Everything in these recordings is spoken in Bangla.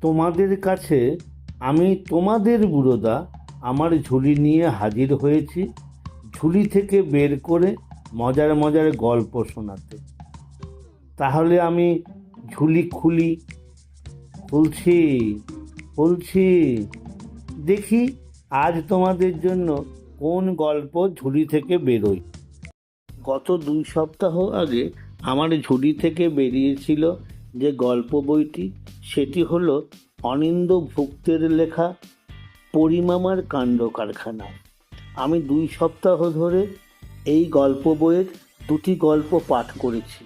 তোমাদের কাছে আমি তোমাদের বুড়োদা আমার ঝুলি নিয়ে হাজির হয়েছি, ঝুলি থেকে বের করে মজার মজার গল্প শোনাতে। তাহলে আমি ঝুলি খুলি, খুলছি খুলছি। দেখি আজ তোমাদের জন্য কোন গল্প ঝুলি থেকে বেরোয়। গত দুই সপ্তাহ আগে আমার ঝুলি থেকে বেরিয়েছিল যে গল্প বইটি, সেটি হলো অনিন্দ ভুক্তের লেখা পরিমামার কাণ্ড কারখানা। আমি দুই সপ্তাহ ধরে এই গল্প বইয়ের দুটি গল্প পাঠ করেছি।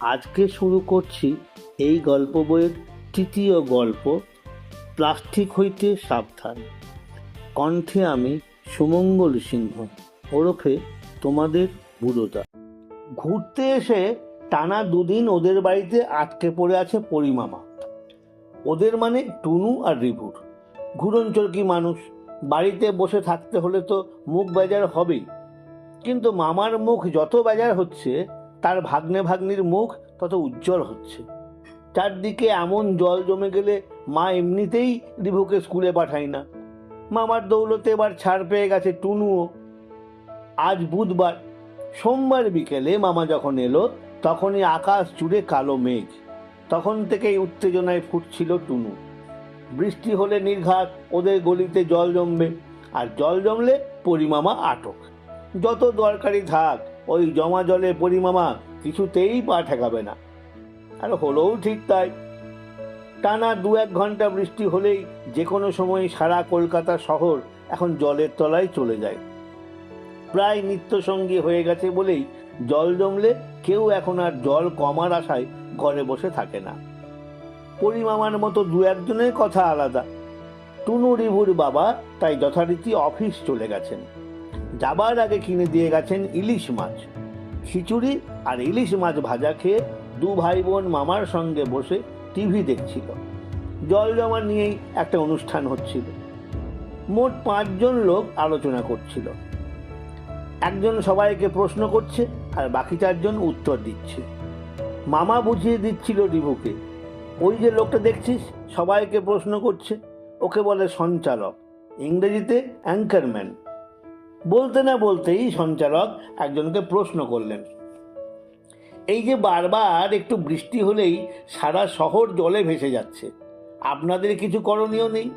আজকে শুরু করছি এই গল্প বইয়ের তৃতীয় গল্প, প্লাস্টিক হইতে সাবধান। কণ্ঠে আমি সুমঙ্গল সিংহ, ওরফে তোমাদের বুড়োদা। ঘুরতে এসে টানা দুদিন ওদের বাড়িতে আটকে পড়ে আছে পরিমামা। ওদের মানে টুনু আর রিভুর ঘুরনচরকি মানুষ। বাড়িতে বসে থাকতে হলে তো মুখ বেজার হবেই। কিন্তু মামার মুখ যত বেজার হচ্ছে, তার ভাগ্নে ভাগ্নির মুখ তত উজ্জ্বল হচ্ছে। চারদিকে এমন জল জমে গেলে মা এমনিতেই রিভুকে স্কুলে পাঠায় না। মামার দৌলতে এবার ছাড় পেয়ে গেছে টুনুও। আজ বুধবার। সোমবার বিকেলে মামা যখন এলো তখনই আকাশ জুড়ে কালো মেঘ। তখন থেকেই উত্তেজনায় ফুটছিল টুনু। বৃষ্টি হলে নির্ঘাত, ওদের গলিতে জল জমবে, আর জল জমলে পরিমামা আটক। যত দরকারি থাক, ওই জমা জলে পরিমামা কিছুতেই পা ঠেকাবে না। আর হলোও ঠিক তাই। টানা দু এক ঘণ্টা বৃষ্টি হলেই যে কোনো সময় সারা কলকাতা শহর এখন জলের তলায় চলে যায়। প্রায় নিত্যসঙ্গী হয়ে গেছে বলেই জল জমলে কেউ এখন আর জল কমার আশায় ঘরে বসে থাকে না। পরিমামার মতো দু একজনের কথা আলাদা। টুনু রিভুর বাবা তাই যথারীতি অফিস চলে গেছেন। যাবার আগে কিনে দিয়ে গেছেন ইলিশ মাছ। খিচুড়ি আর ইলিশ মাছ ভাজা খেয়ে দু ভাই বোন মামার সঙ্গে বসে টিভি দেখছিল। জল জমা নিয়েই একটা অনুষ্ঠান হচ্ছিল। মোট পাঁচজন লোক আলোচনা করছিল। একজন সবাইকে প্রশ্ন করছে আর বাকি চারজন উত্তর দিচ্ছে। মামা বুঝিয়ে দিচ্ছিল রিভুকে ওই যে লোকটা দেখছিস, সবাইকে প্রশ্ন করছে। ওকে বলে সঞ্চালক, ইংরেজিতে অ্যাঙ্কারম্যান। বলতে না বলতেই সঞ্চালক একজনকে প্রশ্ন করলেন। এই যে বারবার একটু বৃষ্টি হলেই সারা শহর জলে ভেসে যাচ্ছে, আপনাদের কিছু করণীয় নেই?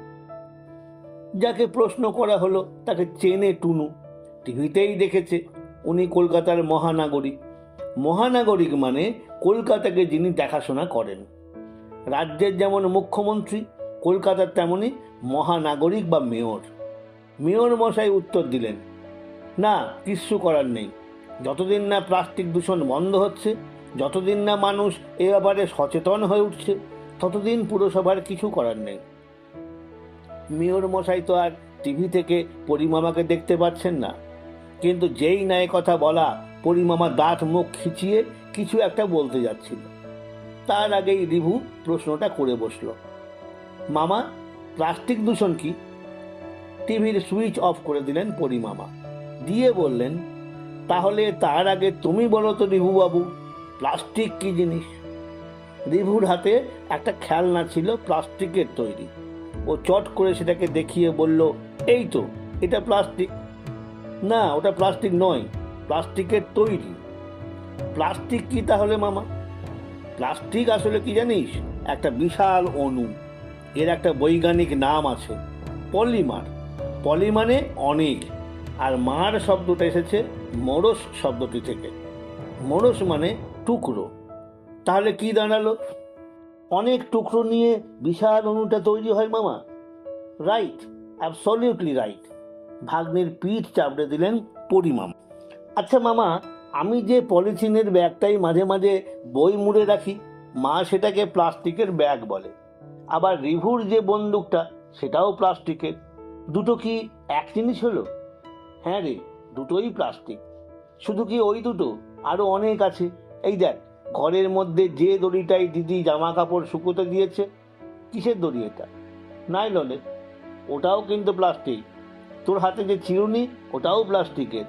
যাকে প্রশ্ন করা হলো তাকে চেনে টুনু। টিভিতেই দেখেছে উনি কলকাতার মহানাগরিক। মহানাগরিক মানে কলকাতাকে যিনি দেখাশোনা করেন। রাজ্যের যেমন মুখ্যমন্ত্রী, কলকাতার তেমনই মহানাগরিক বা মেয়র। মেয়র মশাই উত্তর দিলেন, না কিচ্ছু করার নেই। যতদিন না প্লাস্টিক দূষণ বন্ধ হচ্ছে, যতদিন না মানুষ এ ব্যাপারে সচেতন হয়ে উঠছে, ততদিন পুরসভার কিছু করার নেই। মেয়র মশাই তো আর টিভি থেকে পরিমামাকে দেখতে পাচ্ছেন না। কিন্তু যেই ন্যায় কথা বলা, পরিমামা দাঁত মুখ খিচিয়ে কিছু একটা বলতে যাচ্ছিল। তার আগেই রিভু প্রশ্নটা করে বসল। মামা, প্লাস্টিক দূষণ কি? টিভির সুইচ অফ করে দিলেন পরিমামা। দিয়ে বললেন, তাহলে তার আগে তুমি বলো তো রিভু বাবু প্লাস্টিক কি জিনিস? রিভুর হাতে একটা খেলনা ছিল প্লাস্টিকের তৈরি। ও চট করে সেটাকে দেখিয়ে বলল, এই তো, এটা প্লাস্টিক। না, ওটা প্লাস্টিক নয়। প্লাস্টিকের তৈরি। প্লাস্টিক কি তাহলে, মামা? প্লাস্টিক আসলে কি জানিস? একটা বিশাল অণু। এর একটা বৈজ্ঞানিক নাম আছে, পলিমার। পলি মানে অনেক। আর মার শব্দটা এসেছে মোরস শব্দটি থেকে। মোরস মানে টুকরো। তাহলে কি দাঁড়াল? অনেক টুকরো নিয়ে বিশাল অণুটা তৈরি হয়, মামা। রাইট অ্যাবসলিউটলি রাইট ভাগ্নের পিঠ চাপড়ে দিলেন পরিমাম। আচ্ছা মামা, আমি যে পলিথিনের ব্যাগটাই মাঝে মাঝে বই মুড়ে রাখি, মা সেটাকে প্লাস্টিকের ব্যাগ বলে। আবার রিভুর যে বন্দুকটা, সেটাও প্লাস্টিকের। দুটো কি এক জিনিস হলো? হ্যাঁ রে, দুটোই প্লাস্টিক। শুধু কি ওই দুটো? আরও অনেক আছে। এই দেখ, ঘরের মধ্যে যে দড়িটাই দিদি জামা কাপড় শুকোতে দিয়েছে, কিসের দড়ি এটা? নাইলনের। ওটাও কিন্তু প্লাস্টিক। তোর হাতে যে চিরুনি, ওটাও প্লাস্টিকের।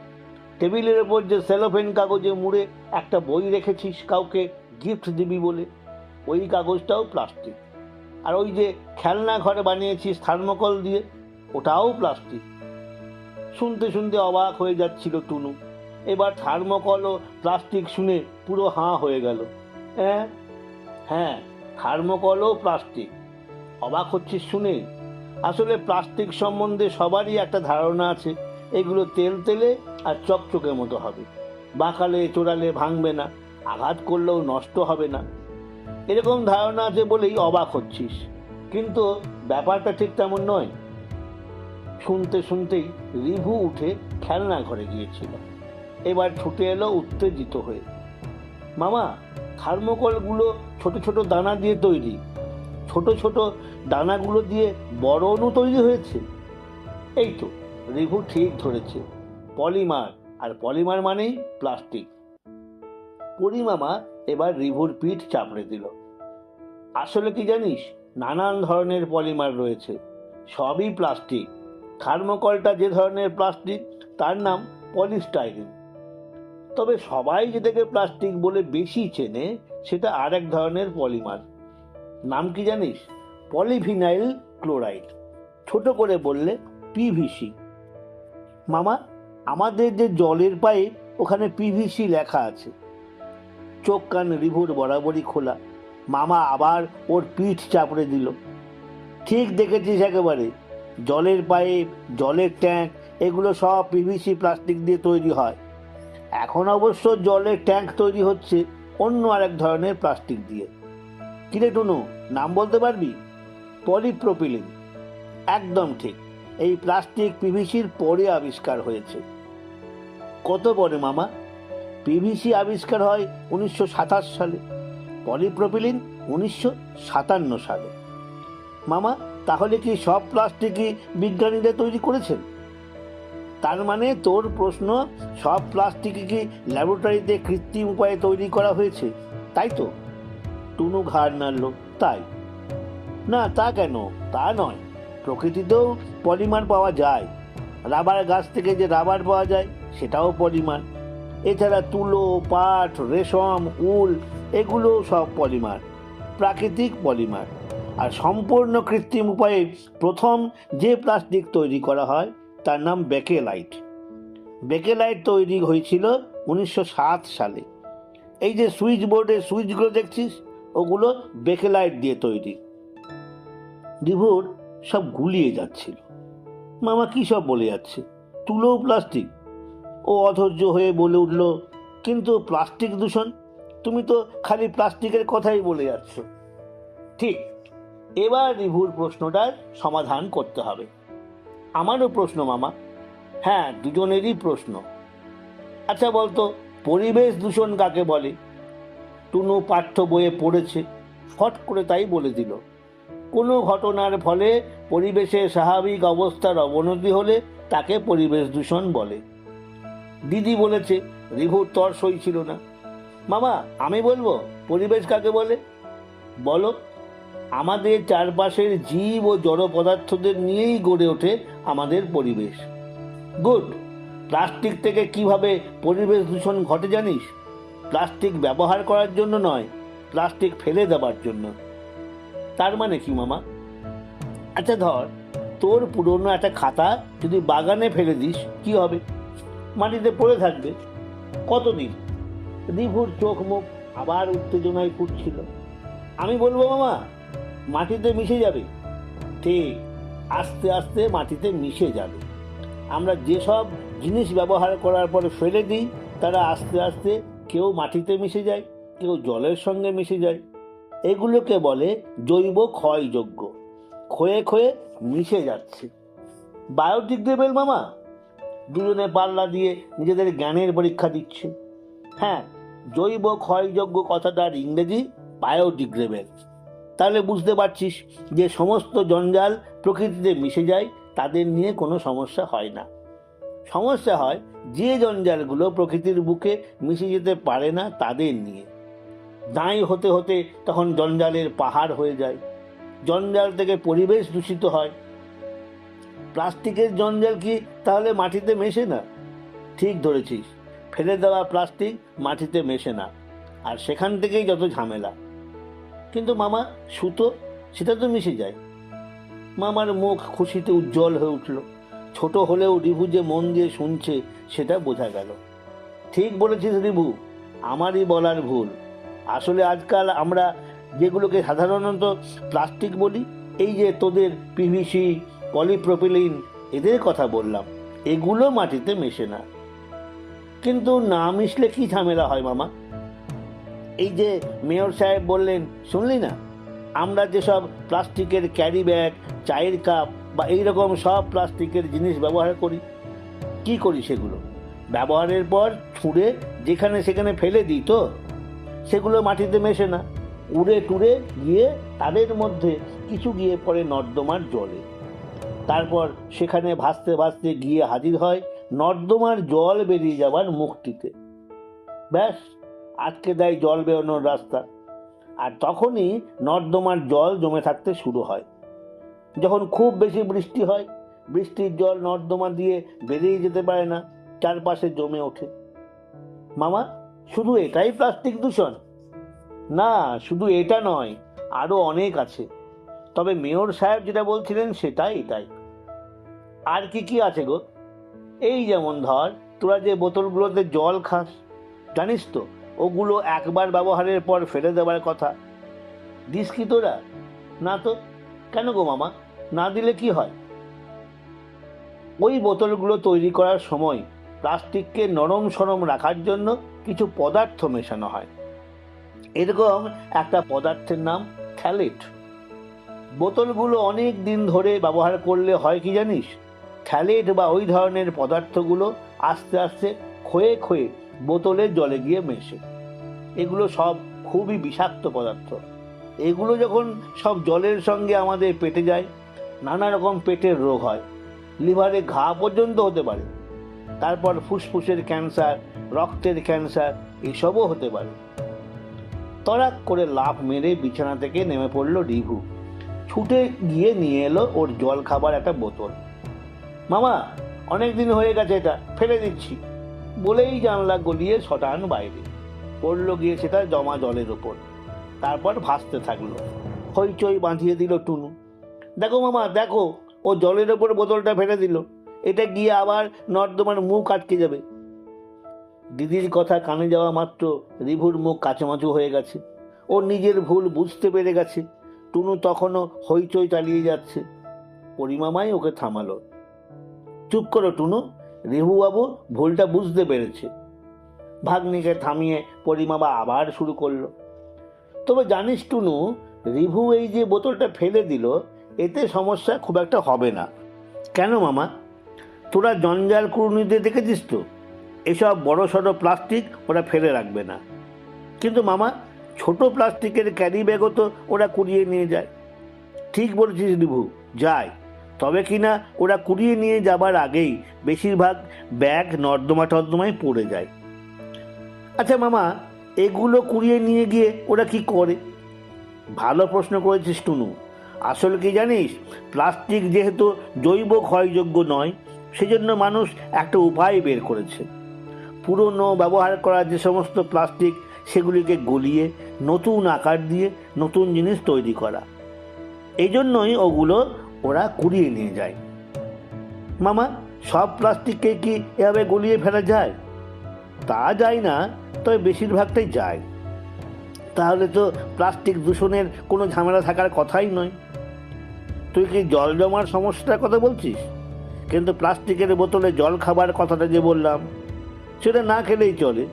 টেবিলের ওপর যে সেলোফেন কাগজে মুড়ে একটা বই রেখেছিস কাউকে গিফট দিবি বলে, ওই কাগজটাও প্লাস্টিক আর ওই যে খেলনা ঘরে বানিয়েছিস থার্মোকল দিয়ে, ওটাও প্লাস্টিক শুনতে শুনতে অবাক হয়ে যাচ্ছিল টুনু। এবার থার্মোকল ও প্লাস্টিক শুনে পুরো হাঁ হয়ে গেল। হ্যাঁ হ্যাঁ থার্মোকলও প্লাস্টিক অবাক হচ্ছিস শুনে? আসলে প্লাস্টিক সম্বন্ধে সবারই একটা ধারণা আছে। এগুলো তেল তেলে আর চকচকে মতো হবে। বাঁকালে, চোরালে ভাঙবে না, আঘাত করলেও নষ্ট হবে না। এরকম ধারণা আছে বলেই অবাক হচ্ছিস। কিন্তু ব্যাপারটা ঠিক তেমন নয়। শুনতে শুনতেই রিভু উঠে খেলনা ঘরে গিয়েছিল। এবার ছুটে এলো উত্তেজিত হয়ে। মামা, থার্মোকলগুলো ছোট ছোট দানা দিয়ে তৈরি। ছোট ছোট দানাগুলো দিয়ে বড় অণু তৈরি হয়েছে। এই তো রিভু ঠিক ধরেছে। পলিমার, আর পলিমার মানেই প্লাস্টিক। পরিমামা এবার রিভুর পিঠ চাপড়ে দিল। আসলে কি জানিস, নানান ধরনের পলিমার রয়েছে। সবই প্লাস্টিক। থার্মোকলটা যে ধরনের প্লাস্টিক, তার নাম পলিস্টাইরিন। তবে সবাই যেটাকে প্লাস্টিক বলে বেশি চেনে, সেটা আর এক ধরনের পলিমার। নাম কি জানিস? Polyvinyl chloride. ছোট করে বললে পিভিসি মামা, আমাদের যে জলের পাইপ, ওখানে পিভিসি লেখা আছে। চোখ কান রিভুর বরাবরই খোলা। মামা আবার ওর পিঠ চাপড়ে দিল। ঠিক দেখেছিস একেবারে। জলের পাইপ, জলের ট্যাঙ্ক, এগুলো সব পিভিসি প্লাস্টিক দিয়ে তৈরি হয়। এখন অবশ্য জলের ট্যাঙ্ক তৈরি হচ্ছে অন্য আরেক ধরনের প্লাস্টিক দিয়ে। কিরে টুনু, নাম বলতে পারবি? পলিপ্রোপিলিন। একদম ঠিক, এই প্লাস্টিক পিভিসির পরে আবিষ্কার হয়েছে। কত পরে মামা? পিভিসি আবিষ্কার হয় উনিশশো সাতাশ সালে, পলিপ্রোপিলিন উনিশশো সাতান্ন সালে। মামা, তাহলে কি সব প্লাস্টিকই বিজ্ঞানীরা তৈরি করেছেন? তার মানে তোর প্রশ্ন, সব প্লাস্টিকই কি ল্যাবরেটরিতে কৃত্রিম উপায়ে তৈরি করা হয়েছে, তাই তো? টুনু ঘাড় নাড়ল, তাই? না, তা কেন? তা নয়। প্রকৃতিতেও পলিমার পাওয়া যায়। রাবার গাছ থেকে যে রাবার পাওয়া যায়, সেটাও পলিমার। এছাড়া তুলো, পাট, রেশম, উল, এগুলো সব পলিমার। প্রাকৃতিক পলিমার। আর সম্পূর্ণ কৃত্রিম উপায়ে প্রথম যে প্লাস্টিক তৈরি করা হয়, তার নাম বেকেলাইট। বেকেলাইট তৈরি হয়েছিল উনিশশো সাত সালে। এই যে সুইচ বোর্ডের সুইচগুলো দেখছিস ওগুলো বেকেলাইট দিয়ে তৈরি। রিভোর সব গুলিয়ে যাচ্ছিল। মামা কী সব বলে যাচ্ছে? তুলো প্লাস্টিক। ও অধৈর্য হয়ে বলে উঠল, কিন্তু প্লাস্টিক দূষণ? তুমি তো খালি প্লাস্টিকের কথাই বলে যাচ্ছ। ঠিক, এবার রিভুর প্রশ্নটার সমাধান করতে হবে। আমারও প্রশ্ন, মামা। হ্যাঁ দুজনেরই প্রশ্ন। আচ্ছা বলতো, পরিবেশ দূষণ কাকে বলে? টুনু পাঠ্য বইয়ে পড়েছে। ফট করে তাই বলে দিল। কোনো ঘটনার ফলে পরিবেশের স্বাভাবিক অবস্থার অবনতি হলে তাকে পরিবেশ দূষণ বলে। দিদি বলেছে রিভুর তর সই ছিল না। মামা, আমি বলব, পরিবেশ কাকে বলে? বলো, আমাদের চারপাশের জীব ও জড় পদার্থদের নিয়েই গড়ে ওঠে আমাদের পরিবেশ। গুড, প্লাস্টিক থেকে কীভাবে পরিবেশ দূষণ ঘটে জানিস? প্লাস্টিক ব্যবহার করার জন্য নয়, প্লাস্টিক ফেলে দেওয়ার জন্য। তার মানে কি, মামা? আচ্ছা ধর, তোর পুরনো একটা খাতা যদি বাগানে ফেলে দিস, কি হবে? মাটিতে পড়ে থাকবে। কতদিন? রিভুর চোখ মুখ আবার উত্তেজনায় ফুটছিল। আমি বলব, মামা, মাটিতে মিশে যাবে। ঠিক, আস্তে আস্তে মাটিতে মিশে যাবে। আমরা যেসব জিনিস ব্যবহার করার পরে ফেলে দিই, তারা আস্তে আস্তে কেউ মাটিতে মিশে যায়, কেউ জলের সঙ্গে মিশে যায়। এগুলোকে বলে জৈব ক্ষয়যোগ্য ক্ষয়ে ক্ষয়ে মিশে যাচ্ছে। বায়োডিগ্রেডেবল মামা? দুজনে পাল্লা দিয়ে নিজেদের জ্ঞানের পরীক্ষা দিচ্ছে। হ্যাঁ জৈব ক্ষয়যোগ্য কথাটার ইংরেজি বায়োডিগ্রেবেল তাহলে বুঝতে পারছিস যে সমস্ত জঞ্জাল প্রকৃতিতে মিশে যায়, তাদের নিয়ে কোনো সমস্যা হয় না। সমস্যা হয় যে জঞ্জালগুলো প্রকৃতির বুকে মিশে যেতে পারে না তাদের নিয়ে। দাঁই হতে হতে তখন জঞ্জালের পাহাড় হয়ে যায়। জঞ্জাল থেকে পরিবেশ দূষিত হয়। প্লাস্টিকের জঞ্জাল কি তাহলে মাটিতে মেশে না? ঠিক ধরেছিস, ফেলে দেওয়া প্লাস্টিক মাটিতে মেশে না, আর সেখান থেকেই যত ঝামেলা। কিন্তু মামা, সুতো, সেটা তো মিশে যায়। মামার মুখ খুশিতে উজ্জ্বল হয়ে উঠল। ছোট হলেও রিভু যে মন দিয়ে শুনছে, সেটা বোঝা গেল। ঠিক বলেছিস রিভু, আমারই বলার ভুল। আসলে আজকাল আমরা যেগুলোকে সাধারণত প্লাস্টিক বলি, এই যে তোদের পিভিসি পলিপ্রোপিলিন, এদের কথা বললাম, এগুলো মাটিতে মেশে না। কিন্তু না মিশলে কি ঝামেলা হয় মামা? এই যে মেয়র সাহেব বললেন, শুনলি না? আমরা যেসব প্লাস্টিকের ক্যারি ব্যাগ, চায়ের কাপ বা এই রকম সব প্লাস্টিকের জিনিস ব্যবহার করি। কি করি সেগুলো? ব্যবহারের পর ছুঁড়ে যেখানে সেখানে ফেলে দিই তো, সেগুলো মাটিতে মেশে না। উড়ে টুড়ে গিয়ে তাদের মধ্যে কিছু গিয়ে পড়ে নর্দমার জলে। তারপর সেখানে ভাসতে ভাসতে গিয়ে হাজির হয় নর্দমার জল বেরিয়ে যাওয়ার মুখটিতে ব্যাস, আটকে দেয় জল বেরোনোর রাস্তা। আর তখনই নর্দমার জল জমে থাকতে শুরু হয়। যখন খুব বেশি বৃষ্টি হয়, বৃষ্টির জল নর্দমা দিয়ে বেরিয়ে যেতে পারে না, চারপাশে জমে ওঠে। মামা, শুধু এটাই প্লাস্টিক দূষণ? না, শুধু এটা নয় আরও অনেক আছে। তবে মেয়র সাহেব যেটা বলছিলেন সেটাই এটাই আর কি কি আছে গো? এই যেমন ধর, তোরা যে বোতলগুলোতে জল খাস, জানিস তো, ওগুলো একবার ব্যবহারের পর ফেলে দেওয়ার কথা। দিস কি তোরা? না তো? কেন গো মামা? না দিলে কি হয়? ওই বোতলগুলো তৈরি করার সময় প্লাস্টিককে নরম সরম রাখার জন্য কিছু পদার্থ মেশানো হয়। এরকম একটা পদার্থের নাম থ্যালেট বোতলগুলো অনেক দিন ধরে ব্যবহার করলে হয় কি জানিস? থ্যালেট বা ওই ধরনের পদার্থগুলো আস্তে আস্তে ক্ষয়ে ক্ষয়ে বোতলের জলে গিয়ে মেশে। এগুলো সব খুবই বিষাক্ত পদার্থ। এগুলো যখন সব জলের সঙ্গে আমাদের পেটে যায় নানা রকম পেটের রোগ হয়। লিভারে ঘা পর্যন্ত হতে পারে। তারপর ফুসফুসের ক্যান্সার, রক্তের ক্যান্সার, এসবও হতে পারে। তড়াক করে লাফ মেরে বিছানা থেকে নেমে পড়ল রিভু। ছুটে গিয়ে নিয়ে এলো ওর জল খাবার একটা বোতল। মামা, অনেক দিন হয়ে গেছে এটা, ফেলে দিচ্ছি। বলেই জানলা গলিয়ে শটান বাইরে। পড়ল গিয়ে সেটা জমা জলের ওপর। তারপর ভাসতে থাকল। হইচই বাঁধিয়ে দিল টুনু। দেখো মামা, দেখো, ও জলের ওপর বোতলটা ফেলে দিল। এটা গিয়ে আবার নর্দমার মুখ আটকে যাবে। দিদির কথা কানে যাওয়া মাত্র রিভুর মুখ কাচুমাচু হয়ে গেছে। ও নিজের ভুল বুঝতে পেরে গেছে। টুনু তখনও হইচই চালিয়ে যাচ্ছে। পরিমামাই ওকে থামালো। চুপ করো টুনু, রিভুবাবু ভুলটা বুঝতে পেরেছে। ভাগ্নিকে থামিয়ে পরিমামা আবার শুরু করল। তবে জানিস টুনু, রিভু এই যে বোতলটা ফেলে দিল এতে সমস্যা খুব একটা হবে না। কেন মামা? তোরা জঞ্জাল কুড়ুনিতে দেখেছিস তো? এসব বড় সড়ো প্লাস্টিক ওরা ফেলে রাখবে না। কিন্তু মামা, ছোট প্লাস্টিকের ক্যারি ব্যাগও তো ওরা কুড়িয়ে নিয়ে যায়। ঠিক বলেছিস রিভু যায়। তবে কিনা ওরা কুড়িয়ে নিয়ে যাবার আগেই বেশিরভাগ ব্যাগ নর্দমা টর্দমায় পড়ে যায়। আচ্ছা মামা, এগুলো কুড়িয়ে নিয়ে গিয়ে ওরা কি করে? ভালো প্রশ্ন করেছিস টুনু। আসলে কি জানিস? প্লাস্টিক যেহেতু জৈব ক্ষয়যোগ্য নয়, সেজন্য মানুষ একটা উপায় বের করেছে। পুরনো ব্যবহার করা যে সমস্ত প্লাস্টিক, সেগুলিকে গলিয়ে, নতুন আকার দিয়ে, নতুন জিনিস তৈরি করা। এই জন্যই ওগুলো ওরা কুড়িয়ে নিয়ে যায়। মামা, সব প্লাস্টিককে কি এভাবে গলিয়ে ফেলা যায়? তা যায় না, তবে বেশিরভাগটাই যায়। তাহলে তো প্লাস্টিক দূষণের কোনো ঝামেলা থাকার কথাই নয়। তুই কি জল জমার সমস্যার কথা বলছিস? কিন্তু প্লাস্টিকের বোতলে জল খাবার কথাটা যে বললাম, সেটা না খেলেই চলে।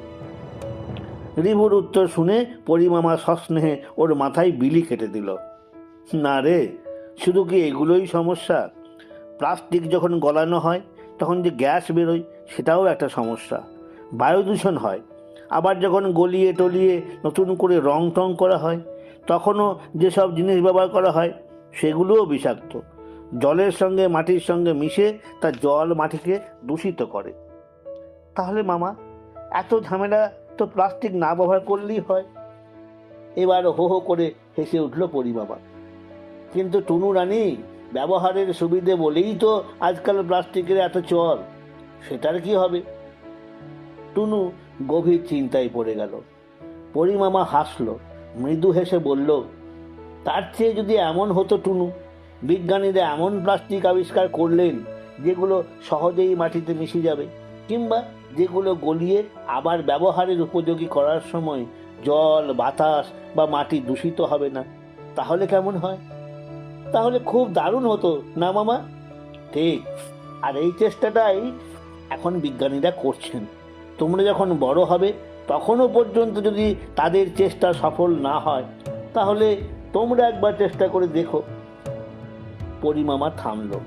রিভুর উত্তর শুনে পরিমামা সস্নেহে ওর মাথায় বিলি কেটে দিল। না রে, শুধু কি এগুলোই সমস্যা? প্লাস্টিক যখন গলানো হয়, তখন যে গ্যাস বেরোয়, সেটাও একটা সমস্যা। বায়ু দূষণ হয় আবার যখন গলিয়ে টলিয়ে নতুন করে রং টং করা হয়, তখনও যেসব জিনিস ব্যবহার করা হয়, সেগুলোও বিষাক্ত। জলের সঙ্গে, মাটির সঙ্গে মিশে তা জল মাটিকে দূষিত করে। তাহলে মামা, এত ঝামেলা তো প্লাস্টিক না ব্যবহার করলেই হয়। এবার হো হো করে হেসে উঠল পরিবাবা কিন্তু টুনু রানী, ব্যবহারের সুবিধে বলেই তো আজকাল প্লাস্টিকের এত চল, সেটার কি হবে? টুনু গভীর চিন্তায় পড়ে গেল। পরিমামা হাসল, মৃদু হেসে বলল, তার চেয়ে যদি এমন হতো টুনু, বিজ্ঞানীরা এমন প্লাস্টিক আবিষ্কার করলেন যেগুলো সহজেই মাটিতে মিশে যাবে, কিংবা যেগুলো গলিয়ে আবার ব্যবহারের উপযোগী করার সময় জল, বাতাস বা মাটি দূষিত হবে না, তাহলে কেমন হয়? তাহলে খুব দারুণ হতো, না মামা? ঠিক, আর এই চেষ্টাটাই এখন বিজ্ঞানীরা করছেন। তোমরা যখন বড় হবে, তখনও পর্যন্ত যদি তাদের চেষ্টা সফল না হয়, তাহলে তোমরা একবার চেষ্টা করে দেখো। পরিমামা থামলো।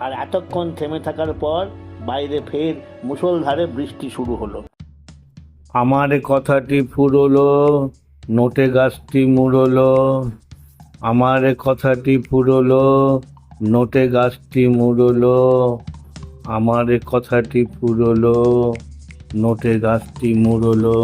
আর এতক্ষণ থেমে থাকার পর বাইরে ফের মুষলধারে বৃষ্টি শুরু হলো। আমার কথাটি ফুরলো, নোটে গাছটি মুড়লো। আমার কথাটি ফুরলো, নোটে গাছটি মুড়লো। আমার কথাটি ফুরলো। নোটে গাছটি মুড়লো।